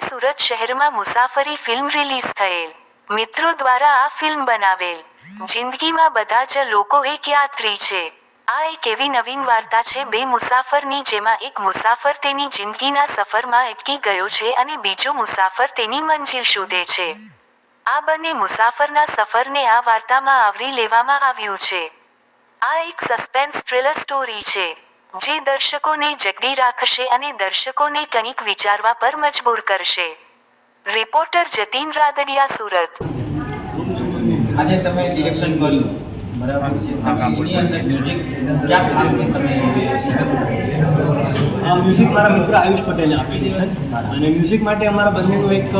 કાલે સુરત શહેરમાં મુસાફરી ફિલ્મ રિલીઝ થયેલ. મિત્રો દ્વારા આ ફિલ્મ બનાવેલ. જિંદગીમાં બધા જ લોકો એક યાત્રી છે. આ એક એવી નવીન વાર્તા છે, બે મુસાફરની જેમાં એક મુસાફર તેની જિંદગીના સફરમાં અટકી ગયો છે અને બીજો મુસાફર તેની મંજિલ શોધે છે. આ બંને મુસાફરના સફરને આ વાર્તામાં આવરી લેવામાં આવ્યું છે. આ એક સસ્પેન્સ થ્રિલર સ્ટોરી છે. જે દર્શકોને જગડી રાખશે અને દર્શકોને કંઈક વિચારવા પર મજબૂર કરશે. રિપોર્ટર જતીન રાદડિયા સુરત. આજે તમે ડિરેક્શન કર્યું. બરાબર? એની અંદર મ્યુઝિક ક્યાં કામથી તમે આ મ્યુઝિક મારા મિત્ર આયુષ પટેલે આપેલી છે. અને મ્યુઝિક માટે અમારા બંનેનો એક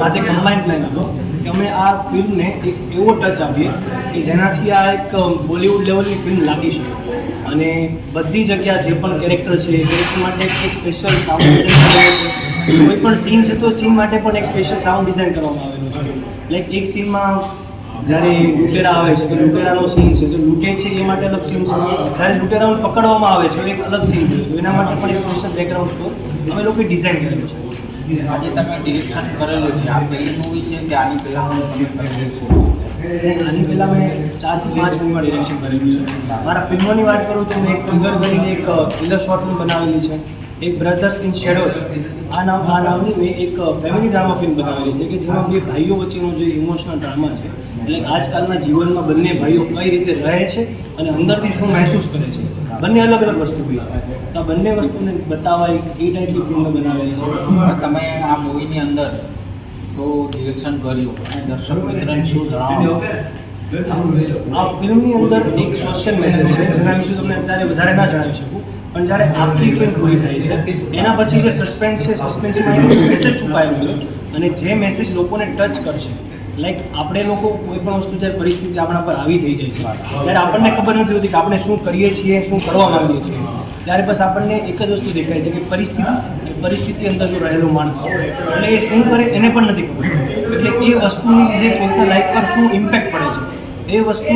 સાથે કમ્બાઇન પ્લાન હતો કે અમે આ ફિલ્મને એક એવો ટચ આપીએ કે જેનાથી આ એક બોલિવૂડ લેવલની ફિલ્મ લાગી શકે. અને બધી જગ્યા જે પણ કેરેક્ટર છે કેરેક્ટર માટે એક સ્પેશિયલ સાઉન્ડ ડિઝાઇન કોઈ પણ સીન છે, તો સીન માટે પણ એક સ્પેશિયલ સાઉન્ડ ડિઝાઇન કરવામાં આવેલું છે. લાઈક એક સીનમાં જ્યારે લૂંટેરા આવે છે, તો લૂંટેરાનો સીન છે. તો લૂંટે છે, એ માટે અલગ સીન છે. જ્યારે લૂંટેરાને પકડવામાં આવે છે એક અલગ સીન છે. તો એના માટે પણ એક સ્પેશિયલ બેકગ્રાઉન્ડ સ્કોર અમે લોકોએ ડિઝાઇન કરેલો છે. આજે તમે ડિરેક્શન કરેલું છે. આ પહેલી મૂવી છે કે આની પહેલાં તમે કરેલું છે? આની પહેલાં મેં ચારથી પાંચ ફિલ્મમાં ડિરેક્શન કરેલું છે. મારા ફિલ્મોની વાત કરું તો મેં એક ટ્રિગર કરીને એક થ્રિલર શોર્ટ ફિલ્મ બનાવેલી છે. એક બ્રધર્સ ઇન શેડોઝ આ નામ, આ નામની મેં એક ફેમિલી ડ્રામા ફિલ્મ બનાવેલી છે કે જેમાં બે ભાઈઓ વચ્ચેનો જે ઇમોશનલ ડ્રામા છે, એટલે આજકાલના જીવનમાં બંને ભાઈઓ કઈ રીતે રહે છે અને અંદરથી શું મહેસૂસ કરે છે, બંને અલગ અલગ વસ્તુ હોય તો આ બંને વસ્તુને બતાવાય એ ટાઈપની ફિલ્મ બનાવેલી છે. તમે આ મૂવીની અંદર તો ડિરેક્શન કર્યું અને દર્શક મિત્રને શું જણાવો આ ફિલ્મની અંદર એક સોશિયલ મેસેજ છે જેના વિશે તમને અત્યારે વધારે ના જણાવી શકું પણ જ્યારે આખી ફિલ્મ પૂરી થાય છે એના પછી જે સસ્પેન્સ છે સસ્પેન્સમાં એક મેસેજ છુપાયેલો છે અને જે મેસેજ લોકોને ટચ કરશે લાઈક આપણે લોકો કોઈ પણ વસ્તુ જ્યારે પરિસ્થિતિ આપણા પર આવી થઈ જાય છે ત્યારે આપણને ખબર નથી હોતી કે આપણે શું કરીએ છીએ શું કરવા માંગીએ છીએ. ત્યારે બસ આપણને એક જ વસ્તુ દેખાય છે કે પરિસ્થિતિ પરિસ્થિતિ અંદર જો રહેલો માણસ, એટલે એ શું કરે એને પણ નથી ખબર. એટલે એ વસ્તુની લીધે કોઈના લાઈફ પર શું ઇમ્પેક્ટ પડે છે, એ વસ્તુ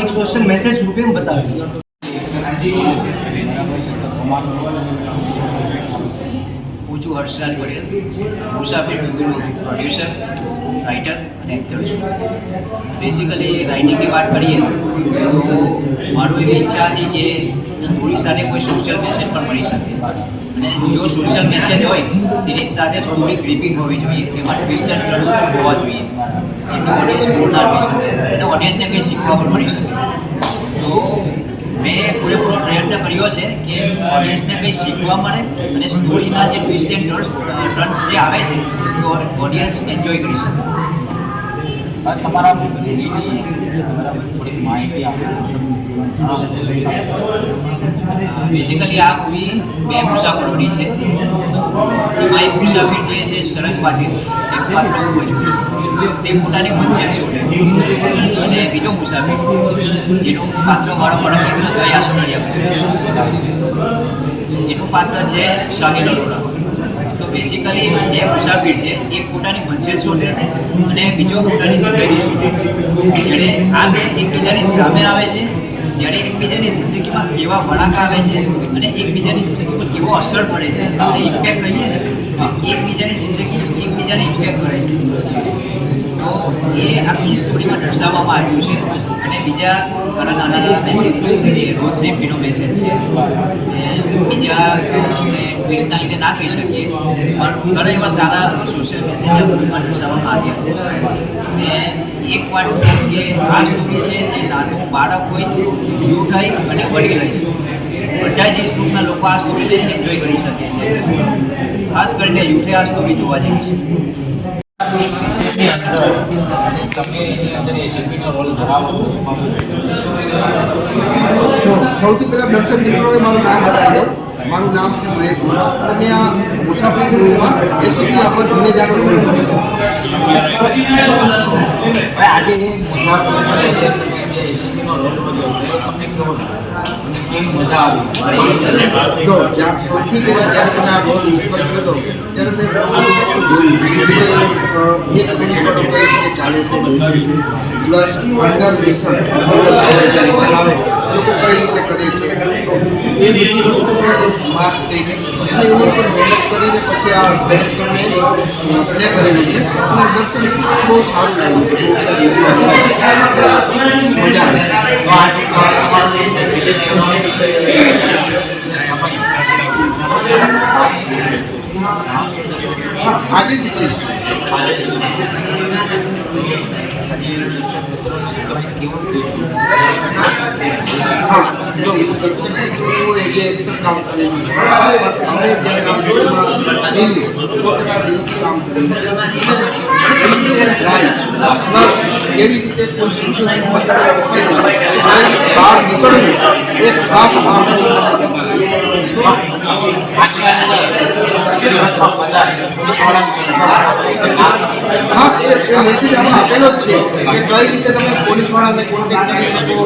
એક સોશિયલ મેસેજ રૂપે બતાવે છે. હું છું હર્ષરાજ પટેલ, મુસાફિર મૂવીનો પ્રોડ્યુસર રાઇટર અને એક્ટર છું. બેસિકલી રાઇટિંગની વાત કરીએ, તો મારું એવી ઈચ્છા હતી કે સ્ટોરી સાથે કોઈ સોશિયલ મેસેજ પણ મળી શકે. અને જો સોશિયલ મેસેજ હોય, તેની સાથે સ્ટોરી ગ્રીપિંગ હોવી જોઈએ, એમાં ટ્વિસ્ટ એન્ડ ટર્ન્સ હોવા જોઈએ, જેથી ઓડિયન્સ બોર ના થઈ શકે અને ઓડિયન્સને કંઈ શીખવા પણ મળી શકે. તો મેં પૂરેપૂરો પ્રયત્ન કર્યો છે કે ઓડિયન્સને કંઈ શીખવા મળે અને સ્ટોરીના જે ટ્વિસ્ટ એન્ડ ટર્ન્સ જે આવે છે, તો ઓડિયન્સ એન્જોય કરી શકે. તમારા મૂવીની થોડીક માહિતી આપો. બેઝિકલી આ મૂવી બે મુસાફરોની છે. એમાં એક મુસાફર જે છે સરંગ પાટીલ, એક ભજવું છે. તે પોતાની મંજિલ શોધે છે. અને બીજો મુસાફર, જેનું પાત્ર મારો પરમ મિત્ર જયા સોનડિયા એનું પાત્ર છે શાહી અરોરા તો બેસિકલી બે મુસાફિર છે. એક પોતાની મંજિલ શોધે છે અને બીજો પોતાની જિંદગી શોધે છે. જ્યારે આ બે એકબીજાની સામે આવે છે, જ્યારે એકબીજાની જિંદગીમાં કેવા વળાંક આવે છે અને એકબીજાની જિંદગી કેવો અસર પડે છે અને ઇફેક્ટ કહીએ એકબીજાની જિંદગી એકબીજાને ઇફેક્ટ કરે છે. તો એ આખી સ્ટોરીમાં દર્શાવવામાં આવ્યું છે અને બીજા ઘણા નાના નાના મેસેજ રોજ સેફ્ટીનો મેસેજ છે. બીજા આપણે લીધે ના કહી શકીએ. પણ ઘણા એવા સારા સોશિયલ મેસેજ આ દર્શાવવામાં આવ્યા છે. અને એક વાત જે આ સ્ટોરી છે એ નાનું બાળક હોય યુ હોય અને વડીલ હોય બધા જ સ્કૂલના ગ્રુપના લોકો આ સ્ટોરીને એન્જોય કરી શકે છે. ખાસ કરીને યુથે આ સ્ટોરી જોવા જેવી છે. એની અંદર અને તમે એની અંદર એસીપીનો રોલ ધરાવો છો? સૌથી પહેલાં દર્શક મિત્રોએ મારું નામ બતાવી દઉં મારું નામ છે મહેશ મોરા અને આ મુસાફરી મૂવીમાં એસીપી અમર જુનેજાનો આજે મુસાફરીમાં એસીપીનો રોલ તમને કેવો કેવી મજા આવી જો જ્યાં સૌથી પહેલાં જ્યારે તમે આ રોલ ઉપર કર્યો હતો ત્યારે મેં બધી વસ્તુ જોઈ કે, અ, એક મિનિટ કઈ રીતે ચાલે છે પ્લસ અંડર મિશન ચલાવે લોકો કઈ રીતે કરે છે તો એ બધી વસ્તુઓ માર્ક થઈને અને એની ઉપર મહેનત કરીને પછી આ ડિરેક્ટરને પ્લે કરેલું છે અને દર્શન બહુ સારું લાગ્યું જે છે વિજય હા, આજે જ છે હા જો હું દર્શન હું એ જે એક્ટર કામ કરેલું છે અમે જ્યારે કામ કરવામાં દિલ સો ટકા દિલથી કામ કરેલું છે રાઈટ પ્લસ કેવી રીતે કોઈ સિચ્યુએશન બતાવે ફસાઈ જાય તો કઈ રીતે બહાર નીકળવું એ ખાસ કામ હા, એ મેસેજ આમાં આપેલો જ છે કે કઈ રીતે તમે પોલીસવાળાને કોન્ટેક્ટ કરી શકો?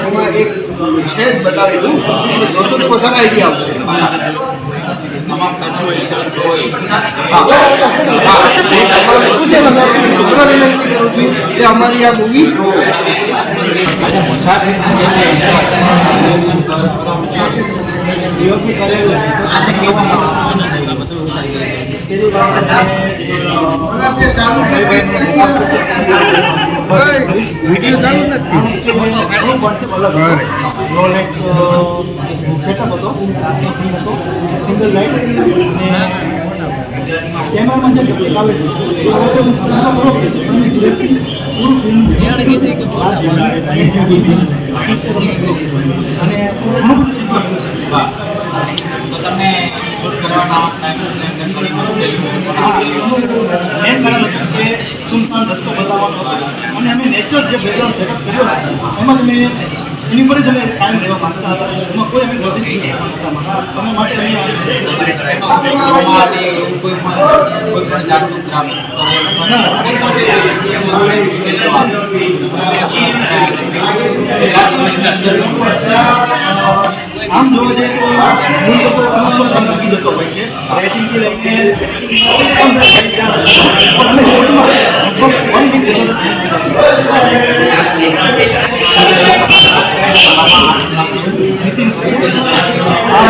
એમાં એક છે જ બતાવેલું. તમે જોશો તો વધારે આઈડિયા આવશે. મિત્ર વિનંતી કરું છું કે અમારી આ મૂવી કરેલું વીડિયો ચાલુ નથી સેટઅપ હતો હતો સિંગલ લાઇટ કેમેરામાં જે ડબલ છે બહાર અને ઘણું બધું છે શૂટ કરવાના ટાઈમની અંદર ઘણી રસ્તો બતાવવાનો હતો અને અમે નેચર જે બેકગ્રાઉન્ડ સેટઅપ કર્યો છે એમાં અમે એની પર જ અમે કાયમ રહેવા માંગતા હતા. એમાં કોઈ અમે નોટિસ નહીં અમે માટે અહીંયા કોઈ પણ કોઈ પણ જાતનું ગ્રામ મુશ્કેલીઓ આવે આમ જોવા જઈએ તો મૂળ તો કોઈ અમુક કામ મૂકી જતો હોય છે રેસિંગથી લઈને એકદમ દરેક જગ્યાએ પણ અમે શોર્ટમાં લગભગ one week જેટલો નીતિન આ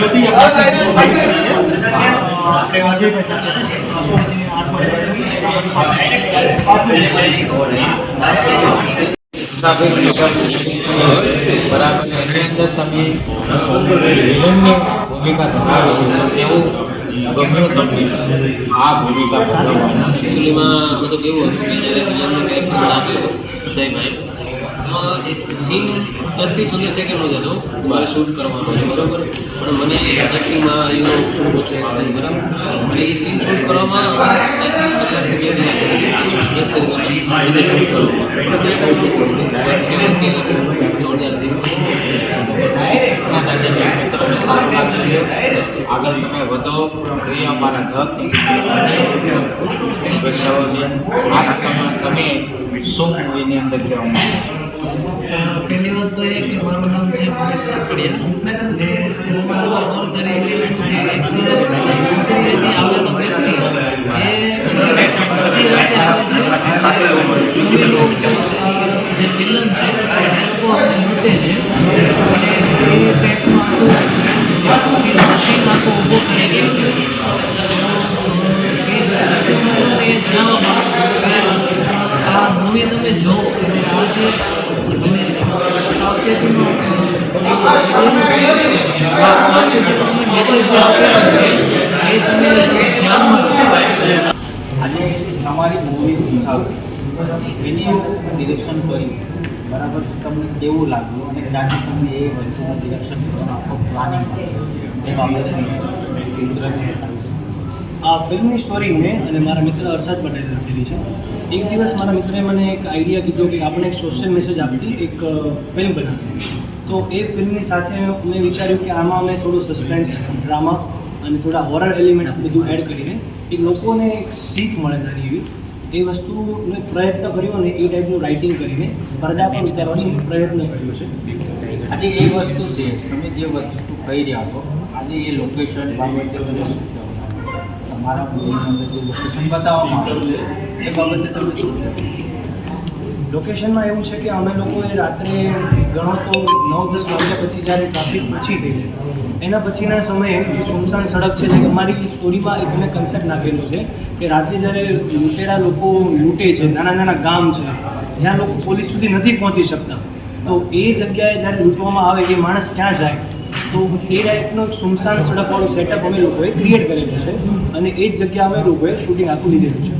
બધી આપણે અજયભાઈ સાથે અશ્વનીસિંહની આઠમાં મુસાફિર બરાબર એની અંદર તમે વિલનની ભૂમિકા ધરાવી છે તો કેવું ગમ્યું તમને આ ભૂમિકા ભજવવામાં એકચ્યુઅલીમાં બધું કેવું હતું કે જ્યારે વિલનનો કેરેક્ટર આપ્યો ઉદયભાઈ એમાં સીન દસથી પંદર સેકન્ડનો જ હતો મારે શૂટ કરવાનો છે બરાબર પણ મને એક્ટિંગમાં એવું થોડું ઓછું ફાવતું બરાબર એટલે એ સીન શૂટ કરવામાં કલાકથી બે કલાક દસ સેકન્ડ શૂટ કરવામાં સાથે દર્શક સારું લાગશે આગળ તમે વધો એ અમારા ઘર અપેક્ષાઓ છે આ તમે તમે શું એની અંદર કહેવા માંગો? પહેલી વાત તો એ કે મારું નામ છે કાકડિયા હું મારું કરી આવેલો વ્યક્તિ એ અને જે વિલન છે એ લોકો લૂંટે છે તમારી મૂવી મુસાફરી એની નિરીક્ષણ કર્યું. બરાબર? તમને કેવું લાગ્યું? અને કદાચ તમને એ વસ્તુનું નિરીક્ષણ કરવાનો આખો પ્લાનિંગ એ બાબતે આ ફિલ્મની સ્ટોરી મેં અને મારા મિત્ર અરસાદ પટેલ લખેલી છે. એક દિવસ મારા મિત્રએ મને એક આઈડિયા કીધો કે આપણે એક સોશિયલ મેસેજ આપતી, એક ફિલ્મ બનાવી તો એ ફિલ્મની સાથે મેં વિચાર્યું કે આમાં અમે થોડું સસ્પેન્સ ડ્રામા અને થોડા હોરર એલિમેન્ટ્સ બધું એડ કરીને એક લોકોને એક શીખ મળે નાની એવી. એ વસ્તુનો પ્રયત્ન કર્યો અને એ ટાઈપનું રાઇટિંગ કરીને પડદા પર ઉતારવાનો પ્રયત્ન કર્યો છે. આજે એ વસ્તુ છે તમે જે વસ્તુ કહી રહ્યા છો આજે એ લોકેશન બાબતે તમે શું? તમારા જે લોકેશન બતાવવામાં આવ્યું છે એ બાબતે તમે શું કહેવા લોકેશનમાં એવું છે કે અમે લોકોએ રાત્રે ગણો તો નવ દસ વાગ્યા પછી જ્યારે ટ્રાફિક ઓછી થઈ જાય. એના પછીના સમયે જે સુમસાન સડક છે, જે અમારી સ્ટોરીમાં એક અમે કન્સેપ્ટ નાખેલો છે કે રાત્રે જ્યારે લૂંટેરા લોકો લૂંટે છે, નાના નાના ગામ છે, જ્યાં લોકો પોલીસ સુધી નથી પહોંચી શકતા, તો એ જગ્યાએ જ્યારે લૂંટવામાં આવે, એ માણસ ક્યાં જાય? તો એ ટાઈપનો સુમસાન સડકવાળું સેટઅપ અમે લોકોએ ક્રિએટ કરેલું છે અને એ જ જગ્યા અમે લોકોએ શૂટિંગ આખું લીધેલું છે.